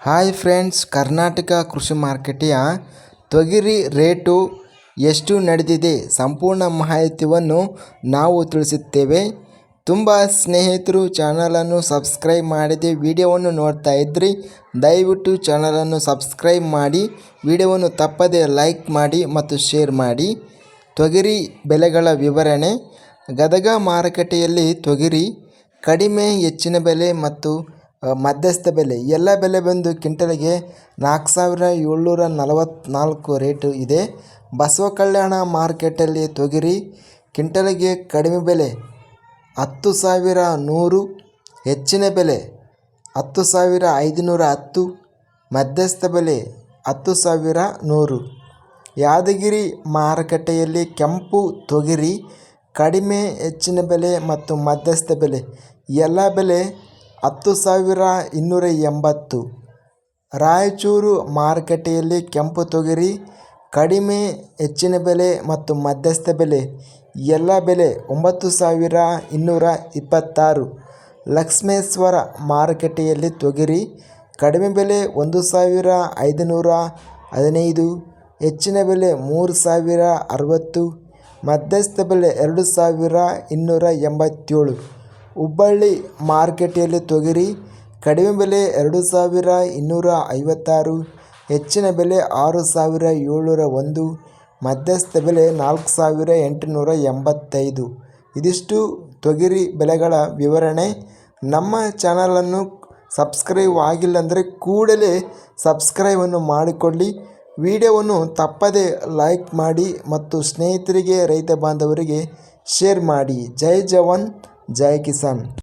Hi friends, Karnataka ಕೃಷಿ ಮಾರ್ಕೆಟಿಯ ತೊಗರಿ rate ಎಷ್ಟು ನಡೆದಿದೆ ಸಂಪೂರ್ಣ ಮಾಹಿತಿಯನ್ನು ನಾವು ತಿಳಿಸುತ್ತೇವೆ. ತುಂಬ ಸ್ನೇಹಿತರು, ಚಾನಲನ್ನು ಸಬ್ಸ್ಕ್ರೈಬ್ ಮಾಡದೆ ವಿಡಿಯೋವನ್ನು ನೋಡ್ತಾ ಇದ್ರಿ, ದಯವಿಟ್ಟು ಚಾನಲನ್ನು ಸಬ್ಸ್ಕ್ರೈಬ್ ಮಾಡಿ, ವಿಡಿಯೋವನ್ನು ತಪ್ಪದೇ ಲೈಕ್ ಮಾಡಿ ಮತ್ತು ಶೇರ್ ಮಾಡಿ. ತೊಗರಿ ಬೆಲೆಗಳ ವಿವರಣೆ. ಗದಗ ಮಾರುಕಟ್ಟೆಯಲ್ಲಿ ತೊಗರಿ ಕಡಿಮೆ, ಹೆಚ್ಚಿನ ಬೆಲೆ ಮತ್ತು ಮಧ್ಯಸ್ಥ ಬೆಲೆ. ಎಲ್ಲ ಬೆಲೆ ಬಂದು ಕ್ವಿಂಟಲ್ಗೆ ನಾಲ್ಕು ಸಾವಿರ ಏಳ್ನೂರ ನಲವತ್ತ್ನಾಲ್ಕು ರೇಟು ಇದೆ. ಬಸವ ಕಲ್ಯಾಣ ಮಾರ್ಕೆಟಲ್ಲಿ ತೊಗರಿ, ಕ್ವಿಂಟಲ್ಗೆ ಕಡಿಮೆ ಬೆಲೆ ಹತ್ತು ಸಾವಿರ ನೂರು, ಹೆಚ್ಚಿನ ಬೆಲೆ ಹತ್ತು ಸಾವಿರ ಐದುನೂರ ಹತ್ತು, ಮಧ್ಯಸ್ಥ ಬೆಲೆ ಹತ್ತು ಸಾವಿರ ನೂರು. ಯಾದಗಿರಿ ಮಾರುಕಟ್ಟೆಯಲ್ಲಿ ಕೆಂಪು ತೊಗರಿ ಕಡಿಮೆ ಹೆಚ್ಚಿನ ಬೆಲೆ ಮತ್ತು ಮಧ್ಯಸ್ಥ ಬೆಲೆ. ಎಲ್ಲ ಬೆಲೆ ಹತ್ತು ಸಾವಿರ ಇನ್ನೂರ ಎಂಬತ್ತು. ರಾಯಚೂರು ಮಾರುಕಟ್ಟೆಯಲ್ಲಿ ಕೆಂಪು ತೊಗರಿ, ಕಡಿಮೆ ಹೆಚ್ಚಿನ ಬೆಲೆ ಮತ್ತು ಮಧ್ಯಸ್ಥ ಬೆಲೆ, ಎಲ್ಲ ಬೆಲೆ ಒಂಬತ್ತು ಸಾವಿರ ಇನ್ನೂರ ಇಪ್ಪತ್ತಾರು. ಲಕ್ಷ್ಮೇಶ್ವರ ಮಾರುಕಟ್ಟೆಯಲ್ಲಿ ತೊಗರಿ, ಕಡಿಮೆ ಬೆಲೆ ಒಂದು ಸಾವಿರ ಐದುನೂರ ಹದಿನೈದು, ಹೆಚ್ಚಿನ ಬೆಲೆ ಮೂರು ಸಾವಿರ ಅರವತ್ತು, ಮಧ್ಯಸ್ಥ ಬೆಲೆ ಎರಡು ಸಾವಿರ ಇನ್ನೂರ ಎಂಬತ್ತೇಳು. ಹುಬ್ಬಳ್ಳಿ ಮಾರುಕಟ್ಟೆಯಲ್ಲಿ ತೊಗರಿ, ಕಡಿಮೆ ಬೆಲೆ ಎರಡು ಸಾವಿರ ಇನ್ನೂರ ಐವತ್ತಾರು, ಹೆಚ್ಚಿನ ಬೆಲೆ ಆರು ಸಾವಿರ ಏಳ್ನೂರ ಒಂದು, ಮಧ್ಯಸ್ಥ ಬೆಲೆ ನಾಲ್ಕು ಸಾವಿರ ಎಂಟುನೂರ ಎಂಬತ್ತೈದು. ಇದಿಷ್ಟು ತೊಗರಿ ಬೆಲೆಗಳ ವಿವರಣೆ. ನಮ್ಮ ಚಾನಲನ್ನು ಸಬ್ಸ್ಕ್ರೈಬ್ ಆಗಿಲ್ಲ ಅಂದರೆ ಕೂಡಲೇ ಸಬ್ಸ್ಕ್ರೈಬನ್ನು ಮಾಡಿಕೊಳ್ಳಿ. ವಿಡಿಯೋವನ್ನು ತಪ್ಪದೇ ಲೈಕ್ ಮಾಡಿ ಮತ್ತು ಸ್ನೇಹಿತರಿಗೆ, ರೈತ ಬಾಂಧವರಿಗೆ ಶೇರ್ ಮಾಡಿ. ಜೈ ಜವಾನ್. ಜೈ ಕಿಸಾನ್